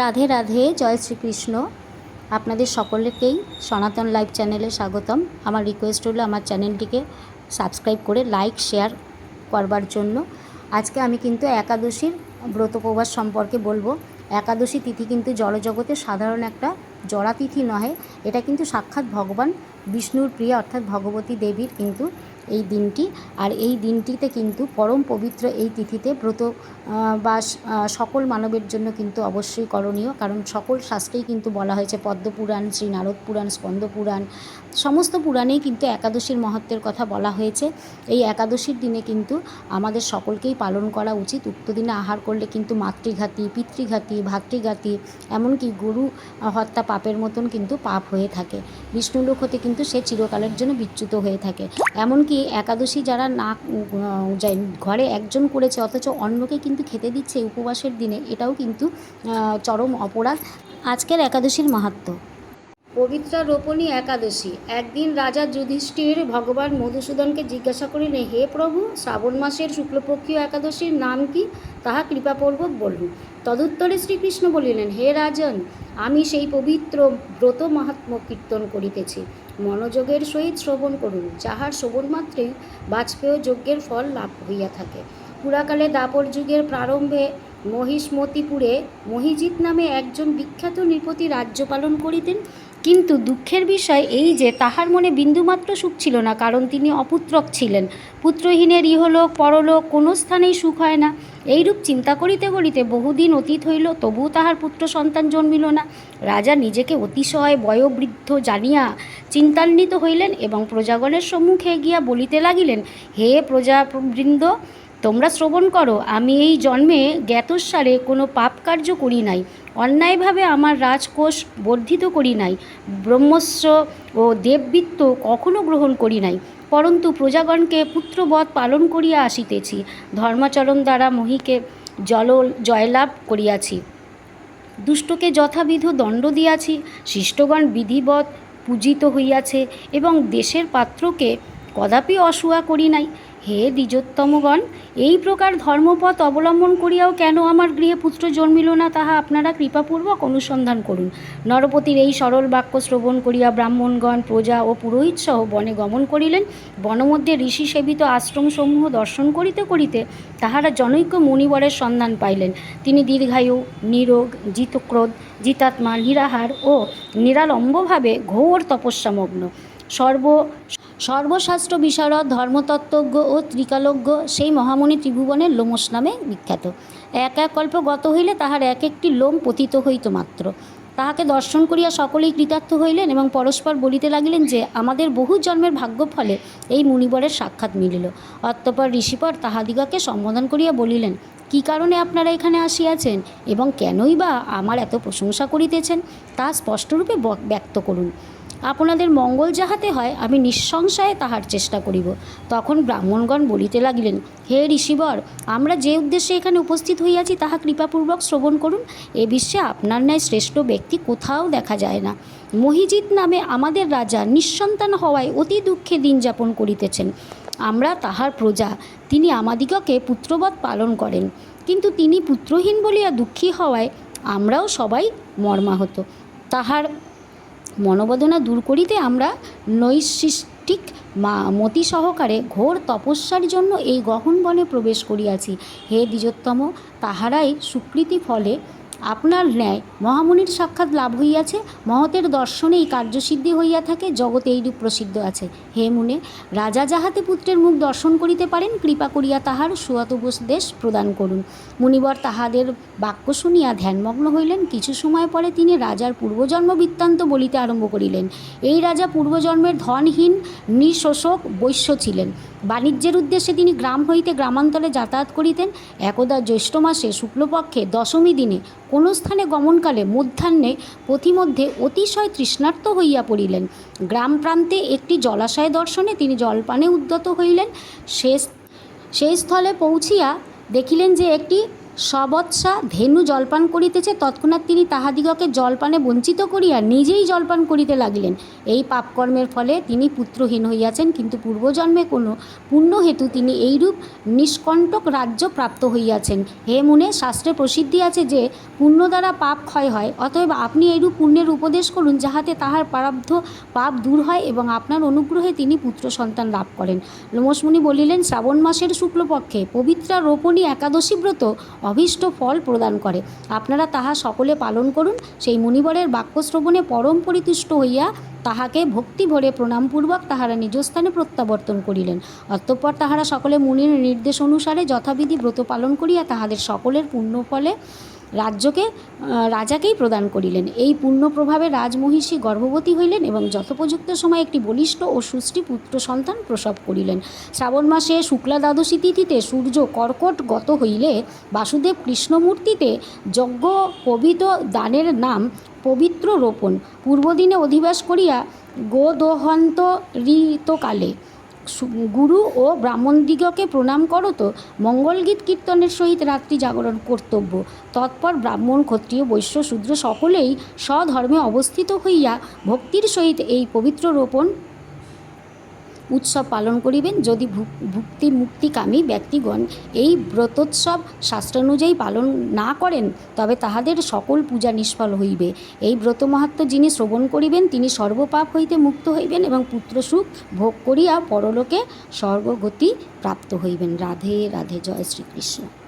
রাধে রাধে, জয় শ্রীকৃষ্ণ। আপনাদের সকলকেই সনাতন লাইভ চ্যানেলে স্বাগতম। আমার রিকোয়েস্ট হলো আমার চ্যানেলটিকে সাবস্ক্রাইব করে লাইক শেয়ার করবার জন্য। আজকে আমি কিন্তু একাদশীর ব্রতপ্রবাস সম্পর্কে বলব। একাদশী তিথি কিন্তু জড়জগতে সাধারণ একটা জড়া তিথি নহে। এটা কিন্তু সাক্ষাৎ ভগবান বিষ্ণুর প্রিয়া অর্থাৎ ভগবতী দেবীর কিন্তু এই দিনটি। আর এই দিনটিতে কিন্তু পরম পবিত্র এই তিথিতে ব্রত বা সকল মানবের জন্য কিন্তু অবশ্যই করণীয়। কারণ সকল শাস্ত্রেই কিন্তু বলা হয়েছে, পদ্মপুরাণ শ্রী নারদ পুরাণ স্কন্দ পুরাণ সমস্ত পুরাণেই কিন্তু একাদশীর মহত্বের কথা বলা হয়েছে। এই একাদশীর দিনে কিন্তু আমাদের সকলকেই পালন করা উচিত। উক্ত দিনে আহার করলে কিন্তু মাতৃঘাতী, পিতৃঘাতী, ভাতৃঘাতী, এমনকি গরু হত্যা পাপের মতন কিন্তু পাপ হয়ে থাকে। বিষ্ণুলোক হতে কিন্তু সে চিরকালের জন্য বিচ্যুত হয়ে থাকে। এমনকি একাদশী যারা না ঘরে একজন করেছে অথচ অন্যকে কিন্তু খেতে দিচ্ছে উপবাসের দিনে, এটাও কিন্তু চরম অপরাধ। আজকের একাদশীর মাহাত্ম্য পবিত্রা রোপণী একাদশী। একদিন রাজা যুধিষ্ঠির ভগবান মধুসূদনকে জিজ্ঞাসা করিলেন, হে প্রভু, শ্রাবণ মাসের শুক্লপক্ষীয় একাদশীর নাম কি? তাহা কৃপাপূর্বক বলুন। তদুত্তরে শ্রীকৃষ্ণ বলিলেন, হে রাজন, আমি সেই পবিত্র ব্রত মাহাত্ম কীর্তন করিতেছি। মনোযোগের সহিত শ্রবণ করুন, যাহার শ্রবণ মাত্রেই বাজপেয় যজ্ঞের ফল লাভ হইয়া থাকে। পুরাকালে দাপর যুগের প্রারম্ভে মহিষ্মতিপুরে মহিজিৎ নামে একজন বিখ্যাত নৃপতি রাজ্য পালন করিতেন। কিন্তু দুঃখের বিষয় এই যে তাহার মনে বিন্দুমাত্র সুখ ছিল না, কারণ তিনি অপুত্রক ছিলেন। পুত্রহীনের ইহলোক, পরলোক কোনো স্থানেই সুখ হয় না। এইরূপ চিন্তা করিতে করিতে বহুদিন অতীত হইল, তবুও তাহার পুত্র সন্তান জন্মিল না। রাজা নিজেকে অতিশয় বয়োবৃদ্ধ জানিয়া চিন্তান্বিত হইলেন এবং প্রজাগণের সম্মুখে গিয়া বলিতে লাগিলেন, হে প্রজাবৃন্দ তোমরা শ্রবণ করো, আমি এই জন্মে জ্ঞাতসারে কোনো পাপ কার্য করি নাই, অন্যায়ভাবে আমার রাজকোষ বর্ধিত করি নাই ব্রহ্মস্ব ও দেববৃত্ত কখনো গ্রহণ করি নাই, পরন্তু প্রজাগণকে পুত্রবধ পালন করিয়া আসিতেছি, ধর্মাচরণ দ্বারা মহিকে জল, জয়লাভ করিয়াছি। দুষ্টকে যথাবিধ দণ্ড দিয়াছি, শিষ্টগণ বিধিবৎ পূজিত হইয়াছে এবং দেশের পাত্রকে কদাপি অসুয়া করি নাই হে দ্বিজোত্তমগণ, এই প্রকার ধর্মপথ অবলম্বন করিয়াও কেন আমার গৃহে পুত্র জন্মিল না তাহা আপনারা কৃপাপূর্বক অনুসন্ধান করুন। নরপতির এই সরল বাক্য শ্রবণ করিয়া ব্রাহ্মণগণ, প্রজা ও পুরোহিত সহ বনে গমন করিলেন। বনমধ্যে ঋষি সেবিত আশ্রমসমূহ দর্শন করিতে করিতে তাহারা জনৈক্য মুনিবরের সন্ধান পাইলেন। তিনি দীর্ঘায়ু, নিরোগ, জিতক্রোধ, জিতাত্মা, নিরাহার ও নিরালম্বভাবে ঘোর তপস্যামগ্ন। সর্ব সর্বশাস্ত্র বিশারদ, ধর্মতত্ত্বজ্ঞ ও ত্রিকালজ্ঞ সেই মহামণি ত্রিভুবনের লোমস নামে বিখ্যাত। এক এক কল্প গত হইলে তাহার এক একটি লোম পতিত হইত মাত্র। তাহাকে দর্শন করিয়া সকলেই কৃতার্থ হইলেন এবং পরস্পর বলিতে লাগিলেন যে, আমাদের বহু জন্মের ভাগ্য ফলে এই মুনিবরের সাক্ষাৎ মিলিল। অতঃপর ঋষিপর তাহাদিগকে সম্বোধন করিয়া বলিলেন, কী কারণে আপনারা এখানে আসিয়াছেন এবং কেনই বা আমার এত প্রশংসা করিতেছেন? তা স্পষ্টরূপে ব্যক্ত করুন। আপনাদের মঙ্গল যাহাতে হয়, আমি নিঃসংশয়ে তাহার চেষ্টা করিব। তখন ব্রাহ্মণগণ বলিতে লাগিলেন, হে ঋষিবর, আমরা যে উদ্দেশ্যে এখানে উপস্থিত হইয়াছি, তাহা কৃপাপূর্বক শ্রবণ করুন। এ বিশ্বে আপনার ন্যায় শ্রেষ্ঠ ব্যক্তি কোথাও দেখা যায় না। মহিজিৎ নামে আমাদের রাজা নিঃসন্তান হওয়ায় অতি দুঃখে দিন যাপন করিতেছেন। আমরা তাহার প্রজা, তিনি আমাদিগকে পুত্রবৎ পালন করেন। কিন্তু তিনি পুত্রহীন বলিয়া দুঃখী হওয়ায় আমরাও সবাই মর্মাহত। তাহার মনোবেদনা দূর করিতে আমরা নৈশিষ্টিক মা, মতি সহকারে ঘোর তপস্যার জন্য এই গহন বনে প্রবেশ করিয়াছি। হে দ্বিজোত্তম, তাহারাই সুকৃতি ফলে আপনার ন্যায় মহামুনির সাক্ষাৎ লাভ হইয়াছে, মহতের দর্শনেই কার্যসিদ্ধি হইয়া থাকে, জগতে এইরূপ প্রসিদ্ধ আছে। হে মুনে, রাজা যাহাতে পুত্রের মুখ দর্শন করিতে পারেন, কৃপা করিয়া তাহার সুয়াত উপদেশ প্রদান করুন। মুনিবর তাহাদের বাক্য শুনিয়া ধ্যানমগ্ন হইলেন। কিছু সময় পরে তিনি রাজার পূর্বজন্ম বৃত্তান্ত বলিতে আরম্ভ করিলেন। এই রাজা পূর্বজন্মের ধনহীন, নিঃশোষক, বৈশ্য ছিলেন। বাণিজ্যের উদ্দেশ্যে তিনি গ্রাম হইতে গ্রামান্তরে যাতায়াত করিতেন। একদা জ্যৈষ্ঠ মাসে শুক্লপক্ষে দশমী দিনে কোনো স্থানে গমনকালে মধ্যাহ্নে পথিমধ্যে অতিশয় তৃষ্ণার্ত হইয়া পড়িলেন। গ্রাম প্রান্তে একটি জলাশয় দর্শনে তিনি জলপানে উদ্যত হইলেন। সে সেই স্থলে পৌঁছিয়া দেখিলেন যে একটি সবৎসা ধেনু জলপান করিতেছে, তৎক্ষণাৎ তিনি তাহাদিগকে জলপানে বঞ্চিত করিয়া নিজেই জলপান করিতে লাগিলেন। এই পাপকর্মের ফলে তিনি পুত্রহীন হইয়াছেন, কিন্তু পূর্বজন্মে কোনো পুণ্য হেতু তিনি এইরূপ নিষ্কণ্টক রাজ্য প্রাপ্ত হইয়াছেন। হে মুনে, শাস্ত্রে প্রসিদ্ধি আছে যে, পুণ্য দ্বারা পাপ ক্ষয় হয়, অতএব আপনি এইরূপ পুণ্যের উপদেশ করুন, যাহাতে তাহার প্রারব্ধ পাপ দূর হয় এবং আপনার অনুগ্রহে তিনি পুত্র সন্তান লাভ করেন। লোমসমুনি বলিলেন, শ্রাবণ মাসের শুক্লপক্ষে পবিত্রা রোপণী একাদশী ব্রত অভীষ্ট ফল প্রদান করে। আপনারা তাহা সকলে পালন করুন। সেই মুনিবরের বাক্য শ্রবণে পরম পরিতুষ্ট হইয়া তাহাকে ভক্তি ভরে প্রণামপূর্বক তাহারা নিজস্থানে প্রত্যাবর্তন করিলেন। অতঃপর তাহারা সকলে মুনির নির্দেশ অনুসারে যথাবিধি ব্রত পালন করিয়া তাহাদের সকলের পুণ্য ফলে রাজ্যকে রাজাকেই প্রদান করিলেন। এই পুণ্য প্রভাবে রাজমহিষী গর্ভবতী হইলেন এবং যথোপযুক্ত সময়ে একটি বলিষ্ঠ ও সুষ্টি পুত্র সন্তান প্রসব করিলেন। শ্রাবণ মাসে শুক্লা দ্বাদশী তিথিতে সূর্য কর্কট গত হইলে বাসুদেব কৃষ্ণমূর্তিতে যজ্ঞ পবিত দানের নাম পবিত্র রোপণ। পূর্বদিনে অধিবাস করিয়া গোদোহন্ত ঋতকালে গুরু ও ব্রাহ্মণদিগকে প্রণাম করো করত মঙ্গলগীত কীর্তনের সহিত রাত্রি জাগরণ কর্তব্য। তৎপর ব্রাহ্মণ, ক্ষত্রিয়, বৈশ্য, শূদ্র সকলেই স্বধর্মে অবস্থিত হইয়া ভক্তির সহিত এই পবিত্র রোপণ উৎসব পালন করিবেন। যদি ভুক- ভুক্তি মুক্তিকামী ব্যক্তিগণ এই ব্রতোৎসব শাস্ত্রানুযায়ী পালন না করেন, তবে তাহাদের সকল পূজা নিষ্ফল হইবে। এই ব্রত মাহাত্ম যিনি শ্রবণ করিবেন, তিনি সর্বপাপ হইতে মুক্ত হইবেন এবং পুত্রসুখ ভোগ করিয়া পরলোকে স্বর্গগতি প্রাপ্ত হইবেন। রাধে রাধে, জয় শ্রীকৃষ্ণ।